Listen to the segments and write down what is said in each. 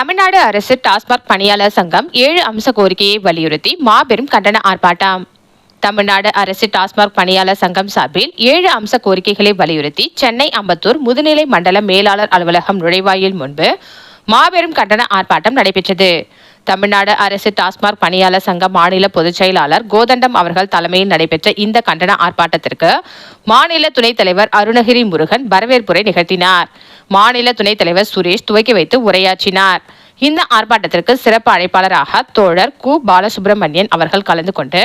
தமிழ்நாடு அரசு டாஸ்மாக் பணியாளர் சங்கம் ஏழு அம்ச கோரிக்கையை வலியுறுத்தி மாபெரும் கண்டன ஆர்ப்பாட்டம். தமிழ்நாடு அரசு டாஸ்மாக் பணியாளர் சங்கம் சார்பில் ஏழு அம்ச கோரிக்கைகளை வலியுறுத்தி சென்னை அம்பத்தூர் முதுநிலை மண்டல மேலாளர் அலுவலகம் நுழைவாயில் முன்பு மாபெரும் கண்டன ஆர்ப்பாட்டம் நடைபெற்றது. தமிழ்நாடு அரசு டாஸ்மாக் பணியாளர் சங்க மாநில பொதுச் செயலாளர் கோதண்டம் அவர்கள் தலைமையில் நடைபெற்ற இந்த கண்டன ஆர்ப்பாட்டத்திற்கு மாநில துணைத் தலைவர் அருணகிரி முருகன் வரவேற்புரை நிகழ்த்தினார். மாநில துணைத் தலைவர் சுரேஷ் துவக்கி வைத்து உரையாற்றினார். இந்த ஆர்ப்பாட்டத்திற்கு சிறப்பு அழைப்பாளராக தோழர் கு. பாலசுப்ரமணியன் அவர்கள் கலந்து கொண்டு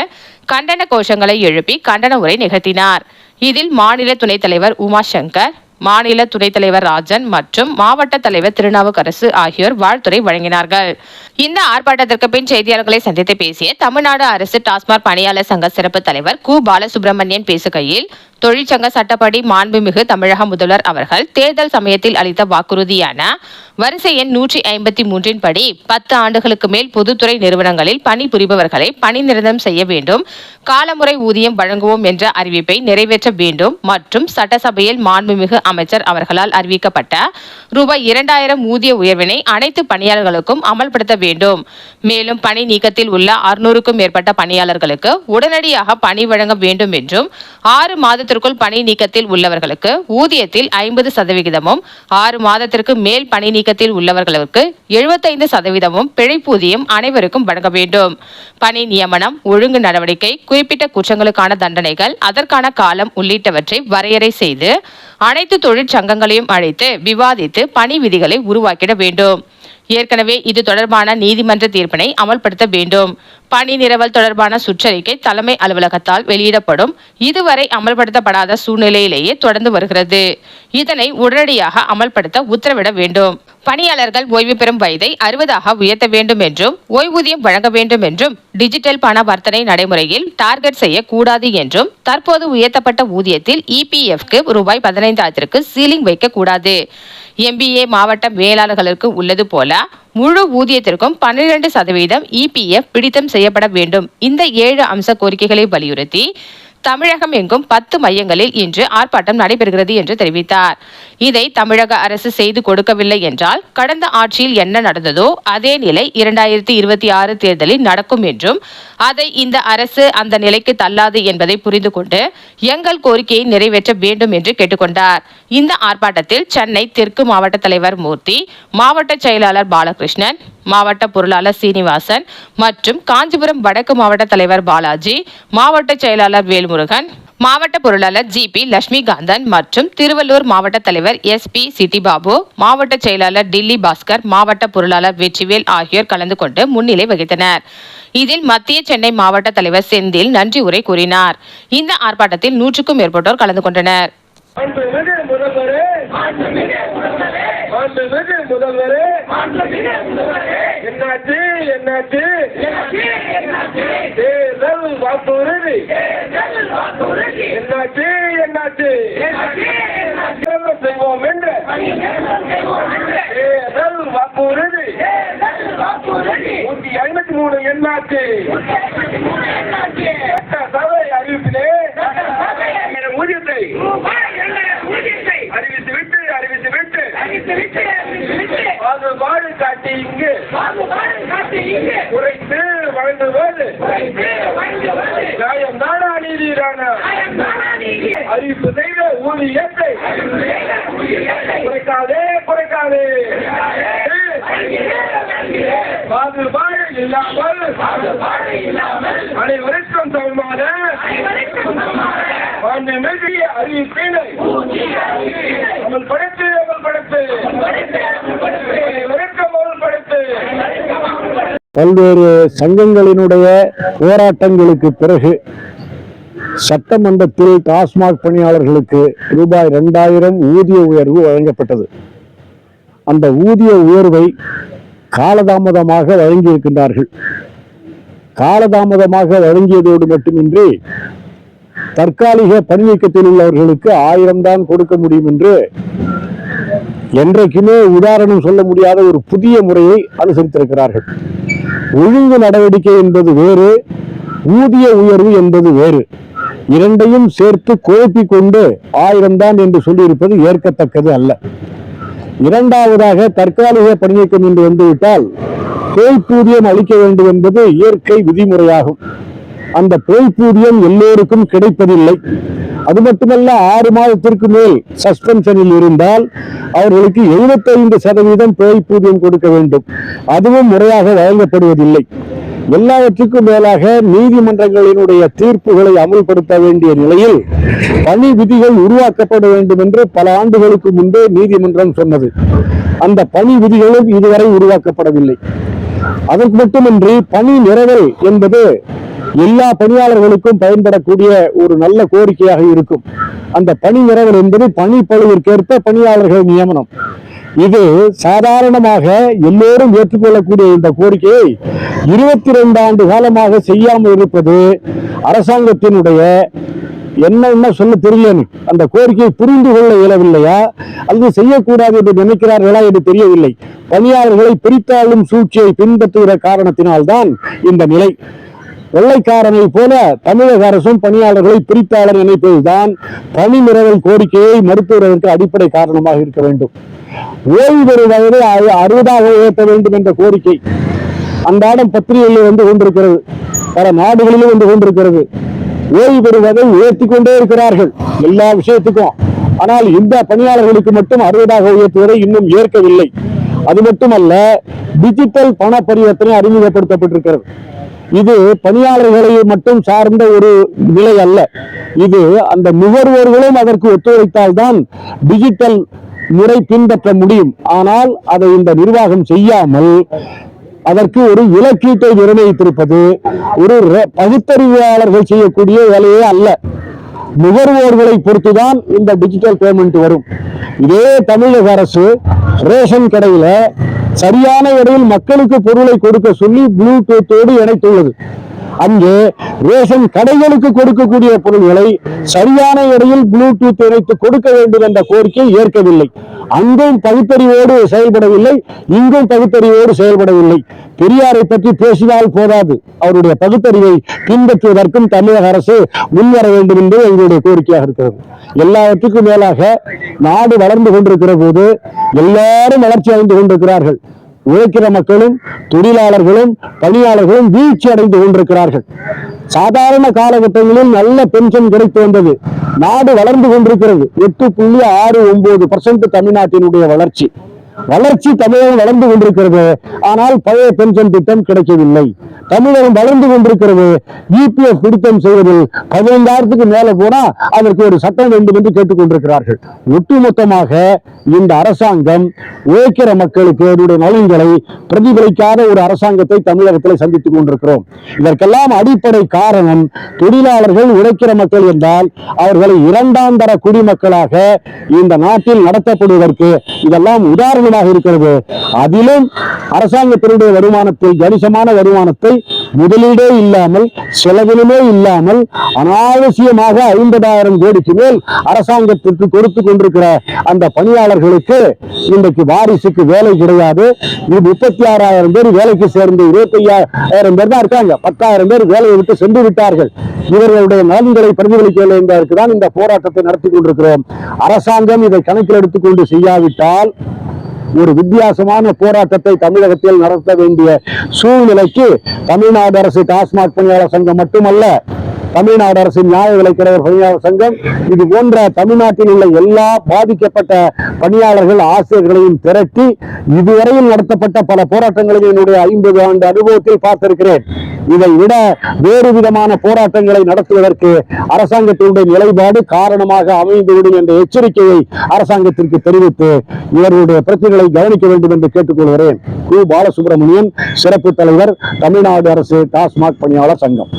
கண்டன கோஷங்களை எழுப்பி கண்டன உரை நிகழ்த்தினார். இதில் மாநில துணைத் தலைவர் உமாசங்கர் மாநில துணைத் தலைவர் ராஜன் மற்றும் மாவட்ட தலைவர் திருநாவுக்கரசு ஆகியோர் வாழ்த்துறை வழங்கினார்கள். இந்த ஆர்ப்பாட்டத்திற்கு பின் செய்தியாளர்களை சந்தித்து பேசிய தமிழ்நாடு அரசு டாஸ்மாக் பணியாளர் சங்க சிறப்பு தலைவர் கு. பாலசுப்ரமணியன் பேசுகையில் தொழிற்சங்க சட்டப்படி மாண்புமிகு தமிழக முதல்வர் அவர்கள் தேர்தல் சமயத்தில் அளித்த வாக்குறுதியான வரிசை எண் நூற்றி ஐம்பத்தி மூன்றின் படி பத்து ஆண்டுகளுக்கு மேல் பொதுத்துறை நிறுவனங்களில் பணிபுரிபவர்களை பணி நிரந்தரம் செய்ய வேண்டும் காலமுறை ஊதியம் வழங்குவோம் என்ற அறிவிப்பை நிறைவேற்ற வேண்டும் மற்றும் சட்டசபையில் மாண்புமிகு அமைச்சர் அவர்களால் அறிவிக்கப்பட்ட ரூபாய் இரண்டாயிரம் ஊதிய உயர்வினை அனைத்து பணியாளர்களுக்கும் அமல்படுத்த வேண்டும். மேலும் பணி நீக்கத்தில் உள்ள அறுநூறுக்கும் மேற்பட்ட பணியாளர்களுக்கு உடனடியாக பணி வழங்க வேண்டும் என்றும் ஆறு மாதத்திற்குள் பணி நீக்கத்தில் உள்ளவர்களுக்கு ஊதியத்தில் ஐம்பது சதவிகிதமும் ஆறு மாதத்திற்கு மேல் பணி நீக்கத்தில் உள்ளவர்களுக்கு எழுபத்தைந்து சதவீதமும் பிழைப்பூதியம் அனைவருக்கும் வழங்க வேண்டும். பணி நியமனம் ஒழுங்கு நடவடிக்கை குறிப்பிட்ட குற்றங்களுக்கான தண்டனைகள் அதற்கான காலம் உள்ளிட்டவற்றை வரையறை செய்து அனைத்து தொழிற்சங்கங்களையும் அழைத்து விவாதித்து பணி விதிகளை உருவாக்கிட வேண்டும். ஏற்கனவே இது தொடர்பான நீதிமன்ற தீர்ப்பினை அமல்படுத்த வேண்டும். பணி நிரவல் தொடர்பான சுற்றறிக்கை தலைமை அலுவலகத்தால் வெளியிடப்படும். இதுவரை அமல்படுத்தப்படாத சூழ்நிலையிலேயே தொடர்ந்து வருகிறது. இதனை உடனடியாக அமல்படுத்த உத்தரவிட வேண்டும். பணியாளர்கள் ஓய்வு பெறும் வயதை அறுபதாக உயர்த்த வேண்டும் என்றும் ஓய்வூதியம் வழங்க வேண்டும் என்றும் டிஜிட்டல் பண வர்த்தனை நடைமுறையில் டார்கெட் செய்யக்கூடாது என்றும் தற்போது உயர்த்தப்பட்ட ஊதியத்தில் இபிஎஃப்க்கு ரூபாய் பதினைந்தாயிரத்திற்கு சீலிங் வைக்கக்கூடாது. எம்பிஏ மாவட்ட மேலாளர்களுக்கு உள்ளது போல முழு ஊதியத்திற்கும் பன்னிரண்டு சதவீதம் இபிஎஃப் பிடித்தம் செய்யப்பட வேண்டும். இந்த ஏழு அம்ச கோரிக்கைகளை வலியுறுத்தி தமிழகம் எங்கும் பத்து மையங்களில் இன்று ஆர்ப்பாட்டம் நடைபெறுகிறது என்று தெரிவித்தார். இதை தமிழக அரசு செய்து கொடுக்கவில்லை என்றால் கடந்த ஆட்சியில் என்ன நடந்ததோ அதே நிலை இரண்டாயிரத்தி இருபத்தி ஆறு தேர்தலில் நடக்கும் என்றும் அதை இந்த அரசு அந்த நிலைக்கு தள்ளாது என்பதை புரிந்து கொண்டு எங்கள் கோரிக்கையை நிறைவேற்ற வேண்டும் என்று கேட்டுக்கொண்டார். இந்த ஆர்ப்பாட்டத்தில் சென்னை தெற்கு மாவட்ட தலைவர் மூர்த்தி மாவட்ட செயலாளர் பாலகிருஷ்ணன் மாவட்ட பொருளாளர் சீனிவாசன் மற்றும் காஞ்சிபுரம் வடக்கு மாவட்ட தலைவர் பாலாஜி மாவட்ட செயலாளர் வேல்முருகன் மாவட்ட பொருளாளர் ஜி பி லட்சுமிகாந்தன் மற்றும் திருவள்ளூர் மாவட்ட தலைவர் எஸ் பி சிட்டிபாபு மாவட்ட செயலாளர் டில்லி பாஸ்கர் மாவட்ட பொருளாளர் வெற்றிவேல் ஆகியோர் கலந்து கொண்டு முன்னிலை வகித்தனர். இதில் மத்திய சென்னை மாவட்ட தலைவர் செந்தில் நன்றி உரை கூறினார். இந்த ஆர்ப்பாட்டத்தில் நூற்றுக்கும் மேற்பட்டோர் கலந்து கொண்டனர். மாண்புமிகு முதல்வரே. மாண்புமிகு முதல்வரே. என்னாச்சு என்னாச்சு? தேர்தல் வாக்குறுதி. என்னாச்சு என்னாச்சு? செய்வோம் என்று. தேர்தல் வாக்குறுதி. நூத்தி ஐம்பத்தி மூணு என்னாச்சு? விட்டு பாகுபாடு காட்டி இங்கு. குறைத்து வழங்குவது. நியாயம் தானா நீதிதான அறிவிப்பு செய்த ஊதியத்தை குறைக்காதே குறைக்காதே. பாகுபாடு இல்லாமல். அனைவருக்கும் சமமான. அறிவிப்பினை அமல்படுத்து அமல்படுத்து அனைவருக்கும் அமல்படுத்து பல்வேறு சங்கங்களினுடைய போராட்டங்களுக்கு பிறகு சட்டமன்றத்தில் டாஸ்மாக் பணியாளர்களுக்கு ரூபாய் ரெண்டாயிரம் ஊதிய உயர்வு வழங்கப்பட்டது. அந்த ஊதிய உயர்வை காலதாமதமாக வழங்கியிருக்கின்றார்கள். காலதாமதமாக வழங்கியதோடு மட்டுமின்றி தற்காலிக பணிநீக்கத்தில் உள்ளவர்களுக்கு ஆயிரம் தான் கொடுக்க முடியும் என்று என்றைக்குமே உதாரணம் சொல்ல முடியாத ஒரு புதிய முறையை அனுசரித்திருக்கிறார்கள். ஒழுங்கு நடவடிக்கை என்பது வேறு ஊதிய உயர்வு என்பது வேறு. இரண்டையும் சேர்த்து குழப்பி கொண்டு ஆயிரம் தான் என்று சொல்லியிருப்பது ஏற்கத்தக்கது அல்ல. இரண்டாவதாக தற்காலிக பணிநீக்கம் என்று வந்துவிட்டால் தொய்ப்பூதியம் அளிக்க வேண்டும் என்பது இயற்கை விதிமுறையாகும். அந்த தொய்ப்பூதியம் எல்லோருக்கும் கிடைப்பதில்லை. அது மட்டுமல்ல ஆறு மாதத்திற்கு மேல் சஸ்பென்ஷனில் இருந்தால் அவர்களுக்கு 75% சதவீதம் தொய்ப்பூதியம் கொடுக்க வேண்டும். அதுவும் முறையாக வழங்கப்படுவதில்லை. எல்லாவற்றுக்கும் மேலாக நீதிமன்றங்களினுடைய தீர்ப்புகளை அமல்படுத்த வேண்டிய நிலையில் பணி விதிகள் உருவாக்கப்பட வேண்டும் என்று பல ஆண்டுகளுக்கு முன்பே நீதிமன்றம் சொன்னது. அந்த பணி விதிகளும் இதுவரை உருவாக்கப்படவில்லை. அதற்கு மட்டுமின்றி பணி நிரவல் என்பது எல்லா பணியாளர்களுக்கும் பயன்படக்கூடிய ஒரு நல்ல கோரிக்கையாக இருக்கும். அந்த பணி நிரவல் என்பது பணி பழுவிற்கேற்ப பணியாளர்கள் நியமனம். இது சாதாரணமாக எல்லோரும் ஏற்றுக்கொள்ளக்கூடிய இந்த கோரிக்கையை இருபத்தி ரெண்டு ஆண்டு காலமாக செய்யாமல் இருப்பது அரசாங்கத்தினுடைய என்ன என்ன சொல்ல தெரியலன்னு அந்த கோரிக்கையை புரிந்து கொள்ள இயலவில்லையா? அல்லது செய்யக்கூடாது என்று நினைக்கிறார்களா என்று தெரியவில்லை. பணியாளர்களை பிரித்தாளும் சூழ்ச்சியை பின்பற்றுகிற காரணத்தினால்தான் இந்த நிலை. வெள்ளைக்காரனை போல தமிழக அரசும் பணியாளர்களை பிரித்தாளர் நினைப்பதுதான் பணி நிரவல் கோரிக்கையை மறுத்துவதற்கு அடிப்படை காரணமாக இருக்க வேண்டும். ஓய்வு பெறும் வயதை அறுபதாக உயர்த்த வேண்டும் என்ற கோரிக்கை அன்றாடம் பத்திரிகைகளில் வந்து கொண்டிருக்கிறது. பல நாடுகளிலும் வந்து கொண்டிருக்கிறது. ஓய்வு பெறுவதை உயர்த்தி கொண்டே இருக்கிறார்கள். எல்லா விஷயத்துக்கும். ஆனால் இந்த பணியாளர்களுக்கு மட்டும் அறுபதாக உயர்த்துவதை இன்னும் ஏற்கவில்லை. அது மட்டுமல்ல டிஜிட்டல் பண பரிவர்த்தனை அறிமுகப்படுத்தப்பட்டிருக்கிறது. இது பணியாளர்களை மட்டும் சார்ந்த ஒரு நிலை அல்ல. இது அந்த நுகர்வோர்களும் அதற்கு ஒத்துழைத்தால்தான் டிஜிட்டல் முறை பின்பற்ற முடியும். ஆனால் அதை இந்த நிர்வாகம் செய்யாமல் அதற்கு ஒரு இலக்கீட்டை நிர்ணயித்திருப்பது ஒரு பகுத்தறிவாளர்கள் செய்யக்கூடிய வேலையே அல்ல. நுகர்வோர்களை பொறுத்துதான் இந்த டிஜிட்டல் பேமெண்ட் வரும். இதே தமிழக அரசு ரேஷன் கடையில சரியான இடையில் மக்களுக்கு பொருளை கொடுக்க சொல்லி ப்ளூடூத்தோடு இணைத்துள்ளது. அங்கே ரேஷன் கடைகளுக்கு கொடுக்கக்கூடிய பொருள்களை சரியான இடையில் ப்ளூடூத் இணைத்து கொடுக்க வேண்டும் என்ற கோரிக்கை ஏற்கவில்லை. அங்கும் பகுத்தறிவோடு செயல்படவில்லை இங்கும் பகுத்தறிவோடு செயல்படவில்லை. பெரியாரை பற்றி பேசினால் போதாது. அவருடைய பகுத்தறிவை பின்பற்றுவதற்கும் தமிழக அரசு முன்வர வேண்டும் என்று எங்களுடைய கோரிக்கையாக இருக்கிறது. எல்லாவற்றுக்கும் மேலாக நாடு வளர்ந்து கொண்டிருக்கிற போது எல்லாரும் வளர்ச்சி அடைந்து கொண்டிருக்கிறார்கள். உழைக்கிற மக்களும் தொழிலாளர்களும் பணியாளர்களும் வீழ்ச்சி அடைந்து கொண்டிருக்கிறார்கள். சாதாரண காலகட்டங்களில் நல்ல பென்ஷன் கிடைத்து வந்தது. நாடு வளர்ந்து கொண்டிருக்கிறது. எட்டு புள்ளி ஆறு ஒன்பது பர்சன்ட் தமிழ்நாட்டினுடைய வளர்ச்சி. வளர்ச்சி தமிழகம் வளர்ந்து கொண்டிருக்கிறது. ஆனால் பழைய பென்ஷன் திட்டம் கிடைக்கவில்லை. தமிழகம் வளர்ந்து கொண்டிருக்கிறது. இபிஎஃப் பிடித்தம் செய்வதில் பதினைந்தாயிரத்துக்கு மேல போனா அதற்கு ஒரு சட்டம் வேண்டும் என்று கேட்டுக்கொண்டிருக்கிறார்கள். ஒட்டுமொத்தமாக இந்த அரசாங்கம் உழைக்கிற மக்களுக்கு அவருடைய நலன்களை பிரதிபலிக்காத ஒரு அரசாங்கத்தை தமிழகத்தில் சந்தித்துக் கொண்டிருக்கிறோம். இதற்கெல்லாம் அடிப்படை காரணம் தொழிலாளர்கள் உழைக்கிற மக்கள் என்றால் அவர்களை இரண்டாம் தர குடிமக்களாக இந்த நாட்டில் நடத்தப்படுவதற்கு இதெல்லாம் உதாரணமாக இருக்கிறது. அதிலும் அரசாங்கத்தினுடைய வருமானத்தில் கணிசமான வருமானத்தை ரூபாய் முதலீடே இல்லாமல் செலவிலுமே இல்லாமல் அனாவசியமாக ஐம்பதாயிரம் கோடிக்கு மேல் அரசாங்கத்திற்கு கொடுத்து கொண்டிருக்கிற அந்த பணியாளர்களுக்கு இன்றைக்கு வாரிசுக்கு வேலை கிடையாது. முப்பத்தி ஆறாயிரம் பேர் வேலைக்கு சேர்ந்து இருபத்தி ஐயாயிரம் பேர் தான் இருக்காங்க. பத்தாயிரம் பேர் வேலையை விட்டு சென்று விட்டார்கள். இவர்களுடைய நலன்களை பிரதிபலிக்கவில்லை என்பதற்கு தான் இந்த போராட்டத்தை நடத்தி கொண்டிருக்கிறோம். அரசாங்கம் இதை கணக்கில் எடுத்துக்கொண்டு செய்யாவிட்டால் ஒரு வித்தியாசமான போராட்டத்தை தமிழகத்தில் நடத்த வேண்டிய சூழ்நிலைக்கு தமிழ்நாடு அரசு டாஸ்மாக் பணியாளர் சங்கம் மட்டுமல்ல தமிழ்நாடு அரசின் நியாய விலைக்கடவர் பணியாளர் சங்கம் இது போன்ற தமிழ்நாட்டில் உள்ள எல்லா பாதிக்கப்பட்ட பணியாளர்கள் ஆசிரியர்களையும் திரட்டி இதுவரையில் நடத்தப்பட்ட பல போராட்டங்களையும் என்னுடைய ஐம்பது ஆண்டு அனுபவத்தில் பார்த்திருக்கிறேன். இதை விட வேறு விதமான போராட்டங்களை நடத்துவதற்கு அரசாங்கத்தினுடைய நிலைப்பாடு காரணமாக அமைந்துவிடும் என்ற எச்சரிக்கையை அரசாங்கத்திற்கு தெரிவித்து இவர்களுடைய பிரச்சனைகளை கவனிக்க வேண்டும் என்று கேட்டுக்கொள்கிறேன். கு. பாலசுப்ரமணியன் சிறப்பு தலைவர் தமிழ்நாடு அரசு டாஸ்மாக் பணியாளர் சங்கம்.